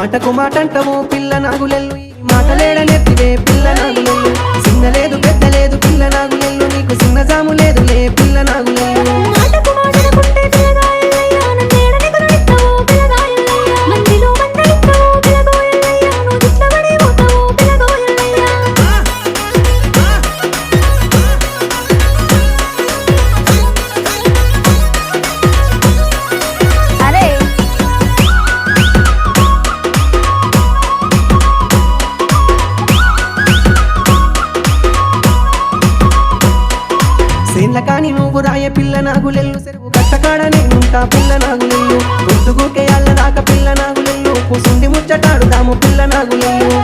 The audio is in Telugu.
మాటకు మాటంటవు పిల్ల నాగులెల్లు. ఈ మాటలేడనెత్తివే పిల్ల నాగులెల్లు. చిన్న లేదు పెద్ద లేదు పిల్ల నాగులెల్లు. నీకు సిన్న జాము లేదులే పిల్ల నాగులెల్లు. సేన్ల కాని నువ్వు రాయ పిల్ల నాగులెల్లు. సెరువు కట్టకాడ నేనుంటా పిల్ల నాగులెల్లు. గుర్తుగుకే అల్ల దాకా పిల్ల నాగులెల్లు. కూసుండి ముచ్చటాడుదాము పిల్ల నాగులెల్లు.